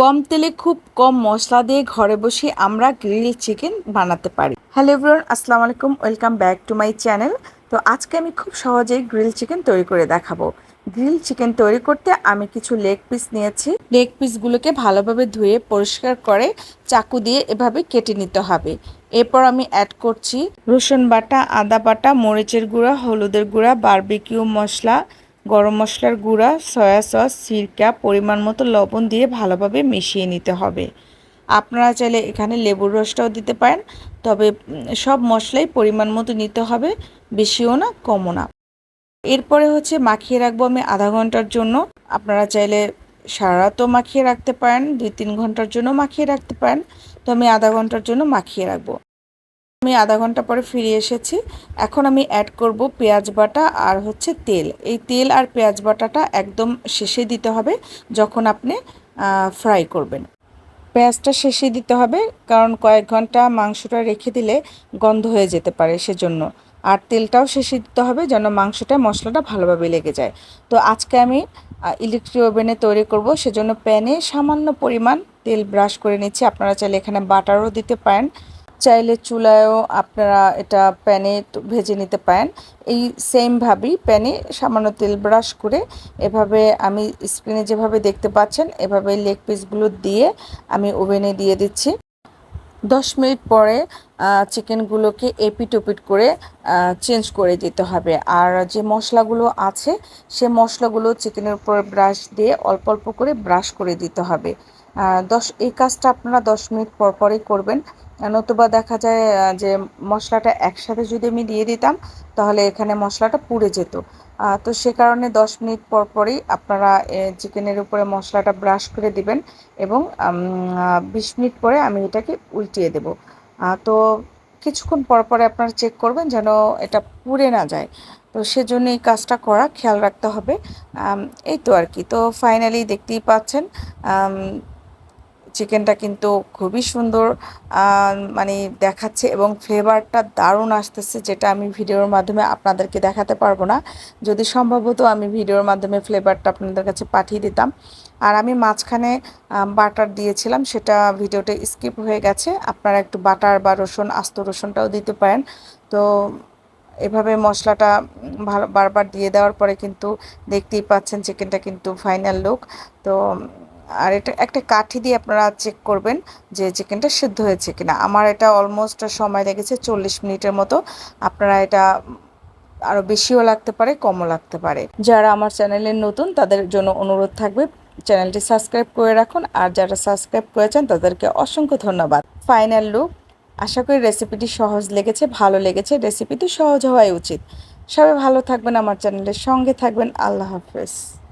কম তেলে খুব কম মশলা দিয়ে ঘরে বসে আমরা গ্রিল চিকেন বানাতে পারি। হ্যালো এভরিওয়ান, আসসালামু আলাইকুম, welcome back to my channel. তো আজকে আমি খুব সহজেই গ্রিল চিকেন তৈরি করে দেখাবো। গ্রিল চিকেন তৈরি করতে আমি কিছু লেগ পিস নিয়েছি। লেগ পিসগুলোকে ভালোভাবে ধুয়ে পরিষ্কার করে চাকু দিয়ে এভাবে কেটে নিতে হবে। এরপর আমি অ্যাড করছি রসুন বাটা, আদা বাটা, মরিচের গুঁড়া, হলুদের গুঁড়া বারবিকিউ মশলা গরম মশলার গুঁড়া, সয়া সস, সিরকা, পরিমাণ মতো লবণ দিয়ে ভালোভাবে মিশিয়ে নিতে হবে। আপনারা চাইলে এখানে লেবুর রসটাও দিতে পারেন, তবে সব মশলাই পরিমাণ মতো নিতে হবে, বেশিও না, কমও না। এরপরে হচ্ছে মাখিয়ে রাখব আমি আধা ঘণ্টার জন্য। আপনারা চাইলে সারা রাতও মাখিয়ে রাখতে পারেন দুই তিন ঘণ্টার জন্য মাখিয়ে রাখতে পারেন, তো আমি আধা ঘণ্টার জন্য মাখিয়ে রাখব। আমি আধা ঘণ্টা পরে ফিরে এসেছি। এখন আমি অ্যাড করব পেঁয়াজ বাটা আর হচ্ছে তেল। এই তেল আর পেঁয়াজ বাটাটা একদম শেষে দিতে হবে যখন আপনি ফ্রাই করবেন। পেঁয়াজটা শেষে দিতে হবে কারণ কয়েক ঘণ্টা মাংসটা রেখে দিলে গন্ধ হয়ে যেতে পারে সেজন্য। আর তেলটাও শেষে দিতে হবে যেন মাংসটা, মশলাটা ভালোভাবে লেগে যায়। তো আজকে আমি ইলেকট্রিক ওভেনে তৈরি করব সেজন্য প্যানে সামান্য পরিমাণ তেল ব্রাশ করে নিচ্ছি। আপনারা চাইলে এখানে বাটারও দিতে পারেন। চাইলে চুলায়ও আপনারা এটা প্যানে ভেজে নিতে পারেন। এই সেমভাবেই প্যানে সামান্য তেল ব্রাশ করে এভাবে আমি স্ক্রিনে যেভাবে দেখতে পাচ্ছেন, এভাবে লেগ পিসগুলো দিয়ে আমি ওভেনে দিয়ে দিচ্ছি। দশ মিনিট পরে চিকেনগুলোকে এপিট ওপিট করে চেঞ্জ করে দিতে হবে। আর যে মশলাগুলো আছে, সে মশলাগুলো চিকেনের উপর ব্রাশ দিয়ে অল্প অল্প করে ব্রাশ করে দিতে হবে। দশ, এই কাজটা আপনারা দশ মিনিট পর পরই করবেন। নতুবা দেখা যায় যে মশলাটা একসাথে যদি আমি দিয়ে দিতাম, তাহলে এখানে মশলাটা পুড়ে যেত। তো সে কারণে দশ মিনিট পর পরই আপনারা চিকেনের উপরে মশলাটা ব্রাশ করে দিবেন এবং বিশ মিনিট পরে আমি এটাকে উল্টিয়ে দেব। তো কিছুক্ষণ পর পরে আপনারা চেক করবেন যেন এটা পুড়ে না যায়। তো সেজন্য এই কাজটা করা, খেয়াল রাখতে হবে। এই তো আর কি। তো ফাইনালি দেখতেই পাচ্ছেন চিকেনটা কিন্তু খুবই সুন্দর মানে দেখাচ্ছে এবং ফ্লেভারটা দারুণ আসতেছে যেটা আমি ভিডিওর মাধ্যমে আপনাদেরকে দেখাতে পারব না। যদি সম্ভবত আমি ভিডিওর মাধ্যমে ফ্লেভারটা আপনাদের কাছে পাঠিয়ে দিতাম। আর আমি মাঝখানে বাটার দিয়েছিলাম, সেটা ভিডিওটা স্কিপ হয়ে গেছে। আপনারা একটু বাটার বা রসুন, আস্ত রসুনটাও দিতে পারেন। তো এভাবে মশলাটা ভালো বারবার দিয়ে দেওয়ার পরে কিন্তু দেখতেই পাচ্ছেন চিকেনটা কিন্তু ফাইনাল লুক তো আর এটা একটা কাঠি দিয়ে আপনারা চেক করবেন যে চিকেনটা সিদ্ধ হয়েছে কিনা। আমার এটা অলমোস্ট সময় লেগেছে চল্লিশ মিনিটের মতো। আপনারা এটা আরও বেশিও লাগতে পারে, কমও লাগতে পারে। যারা আমার চ্যানেলে নতুন, তাদের জন্য অনুরোধ থাকবে চ্যানেলটি সাবস্ক্রাইব করে রাখুন। আর যারা সাবস্ক্রাইব করেছেন, তাদেরকে অসংখ্য ধন্যবাদ। ফাইনাল লুক আশা করি রেসিপিটি সহজ লেগেছে, ভালো লেগেছে। রেসিপিটি সহজ হওয়াই উচিত। সবাই ভালো থাকবেন, আমার চ্যানেলের সঙ্গে থাকবেন। আল্লাহ হাফেজ।